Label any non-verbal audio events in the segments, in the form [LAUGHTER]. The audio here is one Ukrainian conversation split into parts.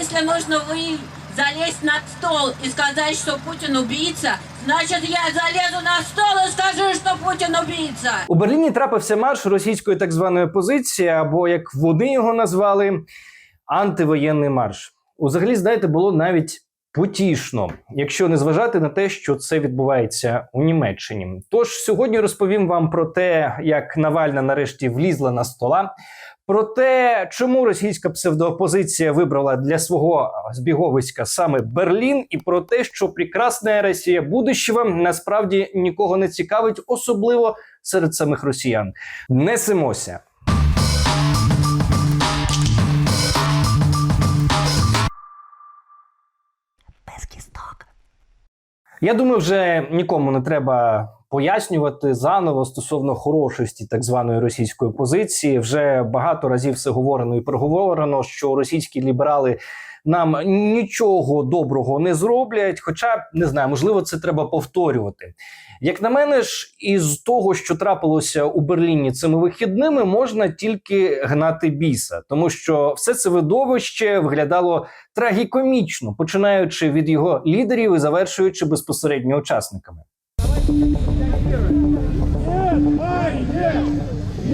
если нужно вы залезть на стол и сказать, что Путин убийца, значит я залезу на стол и скажу, что Путин убийца. У Берліні трапився марш російської так званої опозиції, або як вони його назвали, антивоєнний марш. Узагалі, знаєте, було навіть потішно, якщо не зважати на те, що це відбувається у Німеччині. Тож сьогодні розповім вам про те, як Навальна нарешті влізла на стола. Про те, чому російська псевдоопозиція вибрала для свого збіговиська саме Берлін, і про те, що прекрасна Росія будущего насправді нікого не цікавить, особливо серед самих росіян. Несемося. Я думаю, вже нікому не треба пояснювати заново стосовно хорошості так званої російської позиції. Вже багато разів все говорено і проговорено, що російські ліберали нам нічого доброго не зроблять. Хоча не знаю, можливо, це треба повторювати. Як на мене ж, із того, що трапилося у Берліні цими вихідними, можна тільки гнати біса, тому що все це видовище виглядало трагікомічно, починаючи від його лідерів і завершуючи безпосередньо учасниками.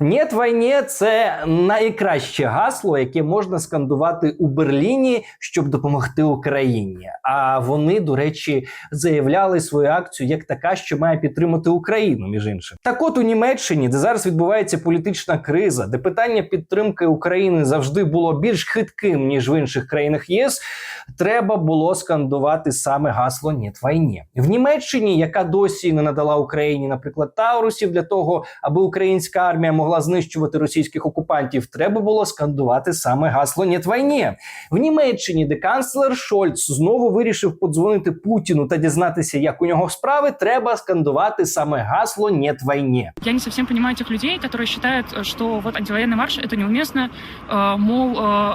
війні це найкраще гасло, яке можна скандувати у Берліні, щоб допомогти Україні. А вони, до речі, заявляли свою акцію як така, що має підтримати Україну, між іншим. Так, от у Німеччині, де зараз відбувається політична криза, де питання підтримки України завжди було більш хитким ніж в інших країнах ЄС. Треба було скандувати саме гасло «Нет війні». в Німеччині, яка досі не надала Україні, наприклад, Таурусів для того, аби українська армія могла знищувати російських окупантів. Треба було скандувати саме гасло «Нет війні». В Німеччині, де канцлер Шольц знову вирішив подзвонити Путіну та дізнатися, як у нього справи, треба скандувати саме гасло «Нет війні». Я не совсем понимаю тех людей, которые считают, что вот антивоенный марш это неуместно, э, мол, э,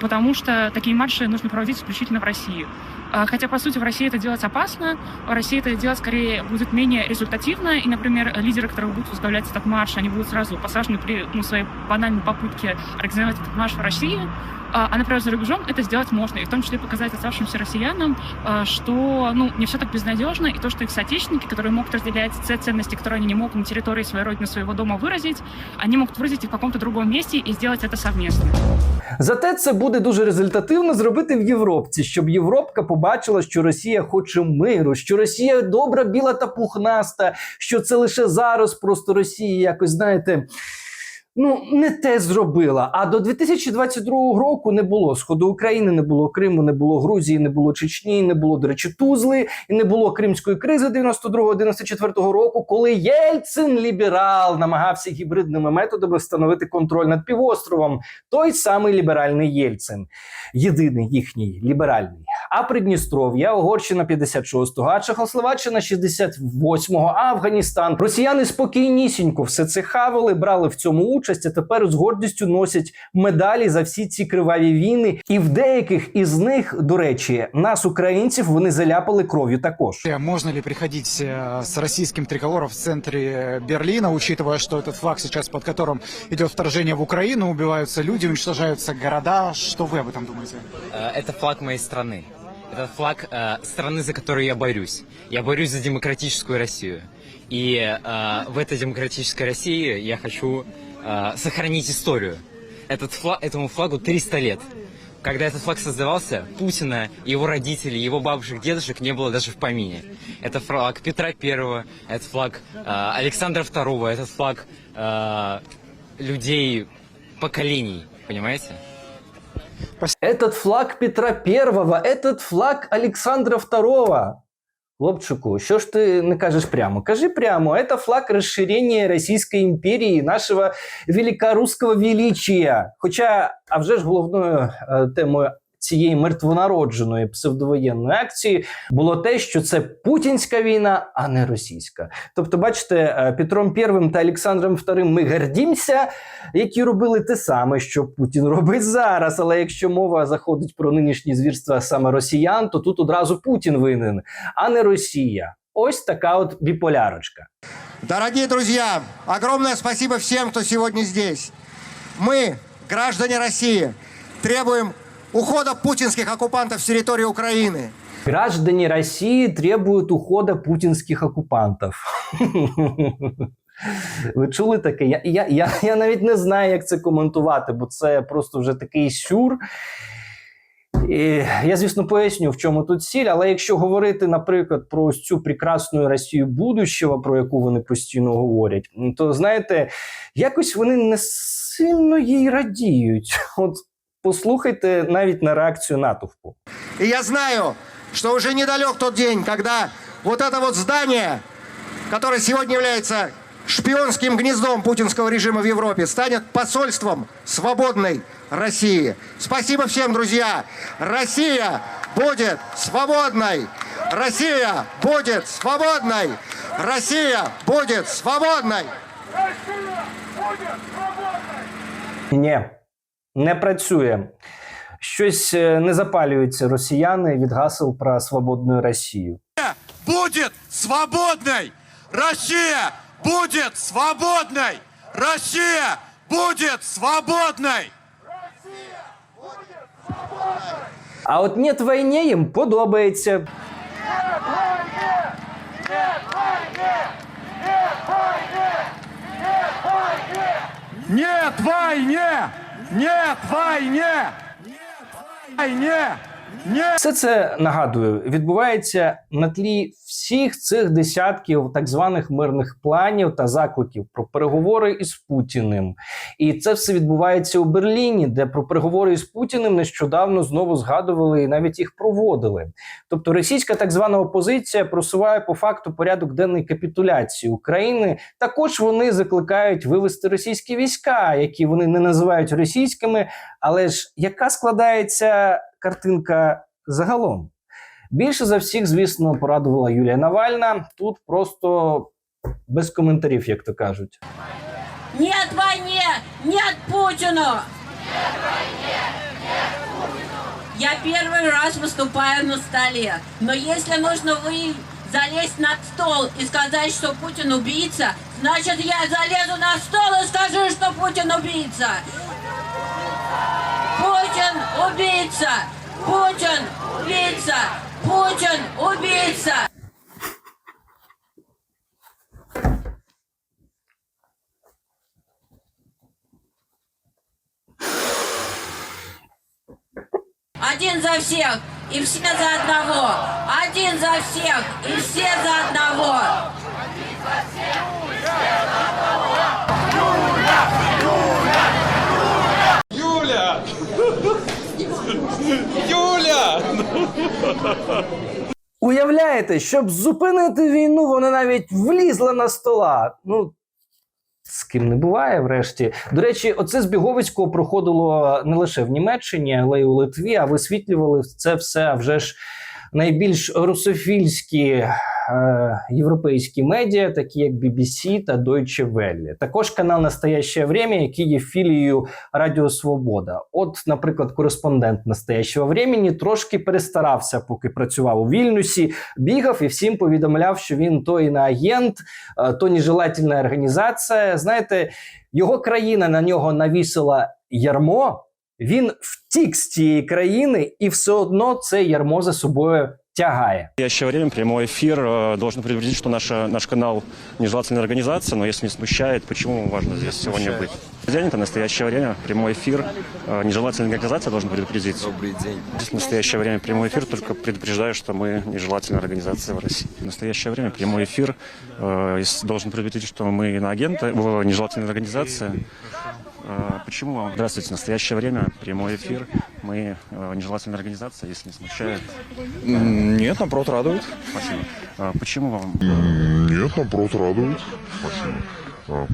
потому что такие марши нужно проводить исключительно в России. А, Хотя, по сути, в России это делать опасно, в России это делать скорее будет менее результативно, и, например, лидеры, которые будут возглавлять этот марш, они будут сразу посажены при ну, своей банальной попытке организовать этот марш в России, а, а, например, за рубежом это сделать можно, и в том числе показать оставшимся россиянам, а, что ну, не все так безнадежно, и то, что их соотечественники, которые могут разделять те ценности, которые они не могут на территории своей родины, своего дома выразить, они могут выразить их в каком-то другом месте и сделать это совместно. Зате це буде дуже результативно зробити в Європці, щоб Європка побачила, що Росія хоче миру, що Росія добра, біла та пухнаста, що це лише зараз просто Росія якось знаєте. Ну, не те зробила. А до 2022 року не було сходу України, не було Криму, не було Грузії, не було Чечні, не було, до речі, Тузли, і не було Кримської кризи 92-94 року, коли Єльцин ліберал намагався гібридними методами встановити контроль над півостровом. Той самий ліберальний Єльцин, єдиний їхній ліберальний А Придністров'я, Угорщина 56-го, а Чехословаччина 68-го, а Афганістан. Росіяни спокійнісінько все це хавали, брали в цьому участь, а тепер з гордістю носять медалі за всі ці криваві війни. І в деяких із них, до речі, нас, українців, вони заляпали кров'ю також. Э, Можно ли приходить э, с российским триколором в центре э, Берлина, учитывая, что этот флаг сейчас, под которым идет вторжение в Украину, убиваются люди, уничтожаются города? Что вы об этом думаете? Э, Это флаг моей страны. Это флаг э, страны, за которую я борюсь. Я борюсь за демократическую Россию. И э, в этой демократической России я хочу э, сохранить историю. Этот флаг, этому флагу 300 лет. Когда этот флаг создавался, Путина, его родителей, его бабушек, дедушек не было даже в помине. Это флаг Петра Первого, это флаг э, Александра Второго, этот флаг э, людей поколений, понимаете? Этот флаг Петра Первого, этот флаг Александра Второго. Хлопчику, що ж ти не кажеш прямо? Кажи прямо, это флаг розширення Російської імперії, нашого великорусского величия. Хоча, а вже ж головною е, темою цієї мертвонародженої псевдовоєнної акції було те, що це путінська війна, а не російська. Тобто, бачите, е, Петром І та Олександром II ми гордімося, які робили те саме, що Путін робить зараз. Але якщо мова заходить про нинішні звірства саме росіян, то тут одразу Путін винен, а не Росія. Ось така от біполярочка. Дорогие друзья, огромное спасибо всем, кто сегодня здесь. Мы, граждане России, требуем ухода путинских оккупантов с территории Украины. Граждане России требуют ухода путінських окупантів. [LAUGHS] Ви чули таке? Я, я, я, я навіть не знаю, як це коментувати, бо це просто вже такий сюр. І я, звісно, поясню, в чому тут сіль, але якщо говорити, наприклад, про ось цю прекрасну Росію будущого, про яку вони постійно говорять, то знаєте, якось вони не сильно їй радіють. От послухайте навіть на реакцію натовпу. И я знаю, что уже недалек тот день, когда вот это вот здание, которое сегодня является шпионским гнездом путинского режима в Европе, станет посольством свободной России. Спасибо всем, друзья! Россия будет свободной! Россия будет свободной! Россия будет свободной! Ні, не Працює. Щось е, не запалюються росіяни від гасел про свободну Росію. будет свободной! Россия будет свободной! Россия будет свободной! А от «Нет війні» їм подобається. Нет войне! Нет войне! Войне! Нет! Все це нагадую, відбувається на тлі всіх цих десятків так званих мирних планів та закликів про переговори із Путіним. І це все відбувається у Берліні, де про переговори із Путіним нещодавно знову згадували і навіть їх проводили. Тобто російська так звана опозиція просуває по факту порядок денний капітуляції України. Також вони закликають вивести російські війська, які вони не називають російськими. Але ж яка складається картинка загалом? Більше за всіх, звісно, порадувала Юлія Навальна. Тут просто без коментарів, як то кажуть. Нет войне! Нет Путину! Я первый раз выступаю на столе. Но если нужно вы залезть на стол и сказать, что Путин убийца, значит я залезу на стол и скажу, что Путин убийца. Путин убийца! Путин убийца! Путин убийца! Один за всех и все за одного. Один за всех и все за одного. Юля! Уявляєте, щоб зупинити війну, вона навіть влізла на стола. Ну. З ким не буває, врешті. До речі, оце збіговисько проходило не лише в Німеччині, але й у Литві, а висвітлювали це все вже ж найбільш русофільські е, європейські медіа, такі як BBC та Deutsche Welle. Також канал Настояще Время, який є філією Радіо Свобода. От, наприклад, кореспондент Настоящого времени трошки перестарався, поки працював у Вільнюсі, бігав і всім повідомляв, що він то іноагент, е, то нежелательна організація. Знаєте, його країна на нього навісила ярмо. Він втік з цієї країни і все одно це ярмо за собою тягає. В настоящее время прямой эфир э, должен предупредить, что наша, наш канал нежелательная организация, но если не смущает, почему важно здесь сегодня быть? День это настоящее время, прямой эфир, э, нежелательная организация должен предупредить. Добрый день. Здесь в настоящее время прямой эфир, только предупреждаю, что мы нежелательная организация в России. В настоящее время прямой эфир э, с- должен предупредить, что мы иноагенты, в- нежелательная организация. Э, Почему вам? Здравствуйте, в настоящее время прямой эфир. Мы э, нежелательная организация, если не смущает. Нет, наоборот, радует. Спасибо. Э, Почему вам? Нет, наоборот, радует. Спасибо.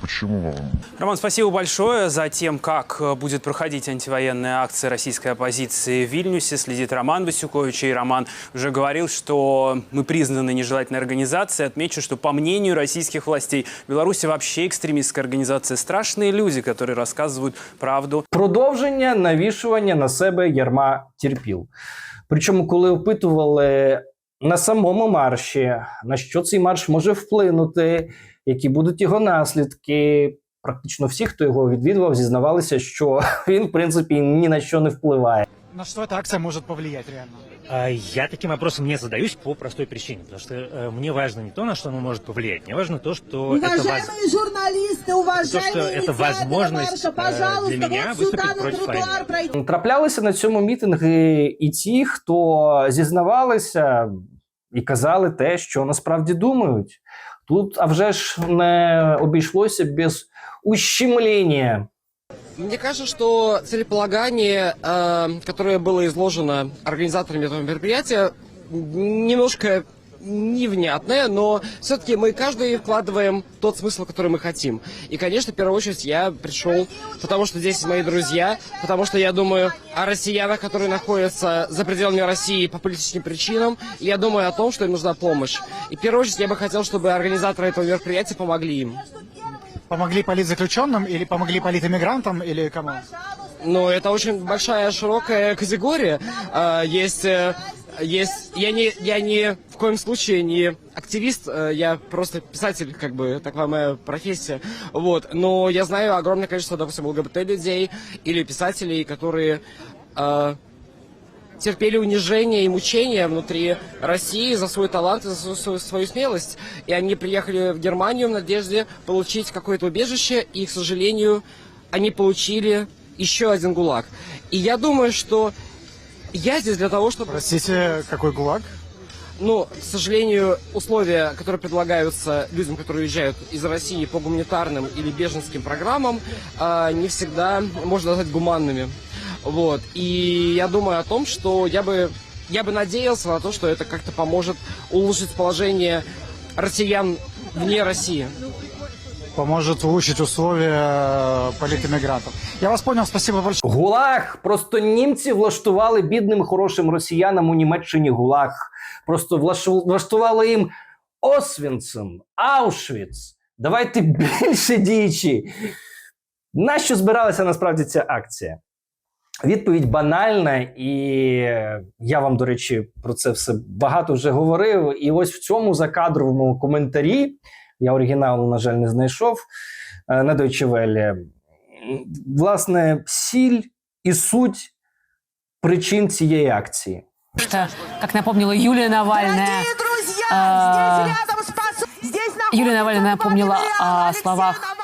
Почему? Роман, спасибо большое за тем, как э, будет проходить антивоенная акция российской оппозиции в Вильнюсе. Следит Роман Васюкович. И Роман уже говорил, что мы признаны нежелательной организацией. Отмечу, что по мнению российских властей, Беларусь вообще экстремистская организация. Страшные люди, которые рассказывают правду. Продовження навішування на себе ярма терпіл. Причому, коли опитували на самому марші, на що цей марш може вплинути, які будуть його наслідки. Практично всі, хто його відвідував, зізнавалися, що [LAUGHS] він, в принципі, ні на що не впливає. На что эта акция может повлиять реально? А, Я таким вопросом не задаюсь по простой причине, потому что э, мне важно не то, на что оно может повлиять, мне важно то, что это, воз- Уважаемые журналисты, то, уважаемые что это инициаторы возможность марша, э, пожалуйста, для меня вот сюда выступить на против тротуар войны. пройти. Траплялися на цьому мітинги і ті, хто зізнавалися і казали те, що насправді думають. Тут, а вже ж не обійшлося без ущемлення. Мне кажется, что целеполагание, э, которое было изложено организаторами этого мероприятия, немножко невнятное, но все-таки мы каждый вкладываем тот смысл, который мы хотим. И, конечно, в первую очередь я пришел, потому что здесь мои друзья, потому что я думаю о россиянах, которые находятся за пределами России по политическим причинам, и я думаю о том, что им нужна помощь. И в первую очередь я бы хотел, чтобы организаторы этого мероприятия помогли им. Помогли политзаключенным или помогли политэмигрантам или кому? Ну, это очень большая, широкая категория. А, Есть, э, есть, я не, я не в коем случае не активист, э, я просто писатель, как бы, такова моя профессия. Вот, но я знаю огромное количество, допустим, ЛГБТ-людей или писателей, которые э, терпели унижение и мучения внутри России за свой талант и за свою, свою- свою смелость. И они приехали в Германию в надежде получить какое-то убежище, и, к сожалению, они получили еще один ГУЛАГ. И я думаю, что я здесь для того, чтобы... Простите, какой ГУЛАГ? Ну, к сожалению, условия, которые предлагаются людям, которые уезжают из России по гуманитарным или беженским программам, а, не всегда можно назвать гуманными. Вот. И я думаю о том, что я бы, я бы надеялся на то, что это как-то поможет улучшить положение россиян вне России. Поможет улучшить условия политэмигрантов. Я вас понял, спасибо большое. Гулаг. Просто німці влаштували бідним хорошим росіянам у Німеччині гулаг. Просто влаштували їм Освінцем, Аушвіц. Давайте [LAUGHS] більше діячі. Нащо збиралася насправді ця акція? Відповідь банальна, і я вам, до речі, про це все багато вже говорив. І ось в цьому закадровому коментарі я оригіналу, на жаль, не знайшов е, на Deutsche Welle. М, Власне, сіль і суть причин цієї акції. Что, как напомнила Юлия Навальная, а, Юлия Навальная напомнила о словах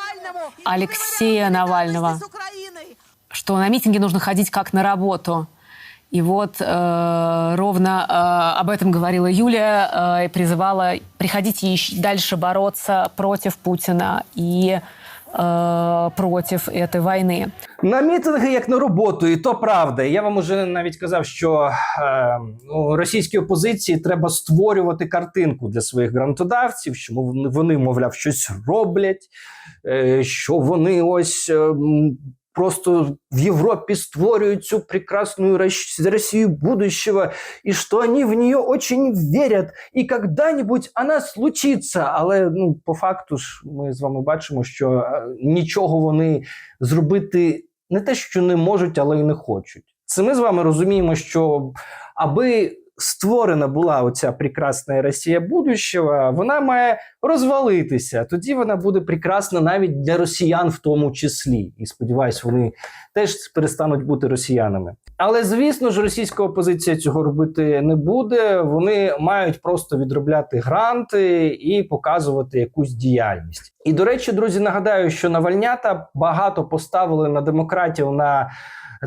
Алексея Навального, что на митинги нужно ходить как на работу. И вот э, ровно э, об этом говорила Юлия э, и призывала приходите ещё дальше бороться против Путина и э, против этой войны. На мітинги як на роботу, і то правда. Я вам уже навіть казав, що е, у російській опозиції треба створювати картинку для своїх грантодавців, що мов- вони, мовляв, щось роблять, е, що вони ось. е, м, Просто в Европе створюют цю прекрасную Рос- Россию будущего, и что они в нее очень верят, і когда-нибудь она случится. Але ну, по факту ж ми з вами бачимо, що е, нічого вони зробити не те, що не можуть, але й не хочуть. Це ми з вами розуміємо, що аби створена була оця прекрасна Росія будущого, вона має розвалитися. Тоді вона буде прекрасна навіть для росіян, в тому числі. І сподіваюсь, вони теж перестануть бути росіянами. Але звісно ж, російська опозиція цього робити не буде. Вони мають просто відробляти гранти і показувати якусь діяльність. І до речі, друзі, нагадаю, що Навальнята багато поставили на демократів на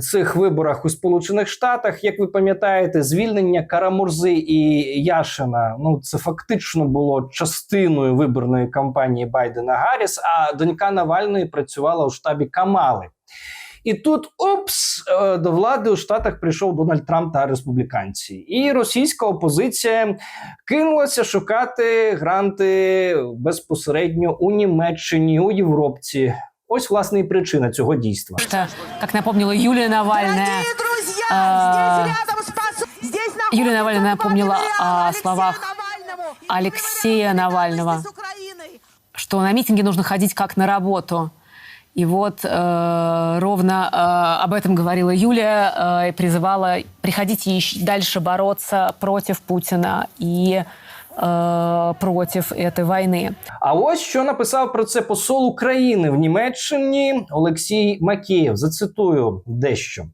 цих виборах у Сполучених Штатах. Як ви пам'ятаєте, звільнення Карамурзи і Яшина ну це фактично було частиною виборної кампанії Байдена Гарріс. А донька Навальної працювала у штабі Камали. І тут опс, е, до влади у Штатах прийшов Дональд Трамп та республіканці, і російська опозиція кинулася шукати гранти безпосередньо у Німеччині, у Європці. Ось власне і причина цього дійства. Что, как напомнила Юлия Навальная, а, Юлия Навальная напомнила о словах Алексея Навального, что на митинги нужно ходить как на работу. И вот э, ровно э, об этом говорила Юлия э, и призывала приходите ещё дальше бороться против Путина и э, против этой войны. А ось що написав про це посол України в Німеччині Олексій Макеєв. Зацитую дещо.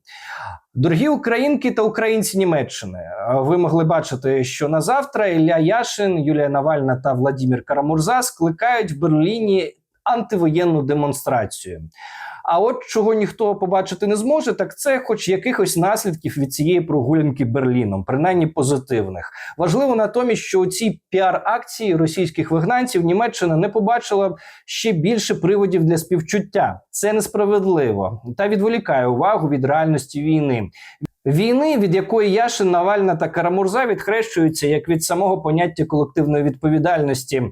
Дорогі українки та українці Німеччини, ви могли бачити, що на завтра Ілля Яшин, Юлія Навальна та Владимир Карамурза скликають в Берліні антивоєнну демонстрацію. А от чого ніхто побачити не зможе, так це хоч якихось наслідків від цієї прогулянки Берліном, принаймні позитивних. Важливо натомість, що у цій піар-акції російських вигнанців Німеччина не побачила ще більше приводів для співчуття. Це несправедливо та відволікає увагу від реальності війни. Війни, від якої Яшин, Навальна та Карамурза відхрещуються як від самого поняття колективної відповідальності.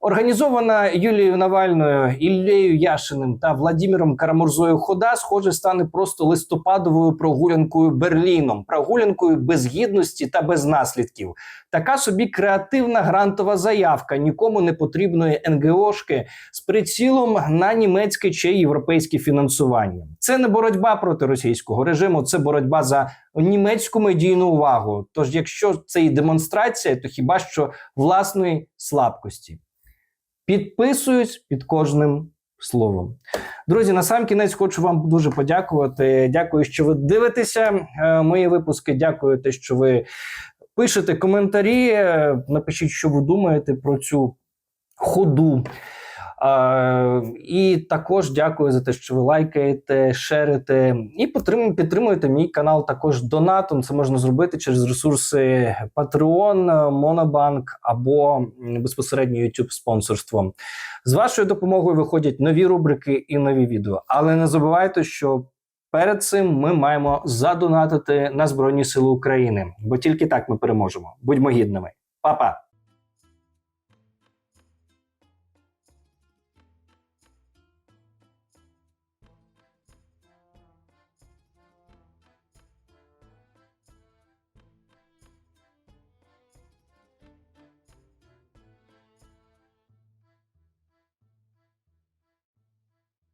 Організована Юлією Навальною, Іллею Яшиним та Владимиром Карамурзою хода, схоже, стане просто листопадовою прогулянкою Берліном, прогулянкою без гідності та без наслідків. Така собі креативна грантова заявка нікому не потрібної НГОшки з прицілом на німецьке чи європейське фінансування. Це не боротьба проти російського режиму, це боротьба за німецьку медійну увагу. Тож, якщо це і демонстрація, то хіба що власної слабкості. Підписуюсь під кожним словом. Друзі, на сам кінець хочу вам дуже подякувати. Дякую, що ви дивитеся е, мої випуски. Дякую, те, що ви пишете коментарі. Е, Напишіть, що ви думаєте про цю ходу. Е, і також дякую за те, що ви лайкаєте, шерите і підтримуєте, мій канал також донатом. Це можна зробити через ресурси Patreon, Monobank або безпосередньо YouTube спонсорством. З вашою допомогою виходять нові рубрики і нові відео. Але не забувайте, що перед цим ми маємо задонатити на Збройні Сили України, бо тільки так ми переможемо. Будьмо гідними. Па-па!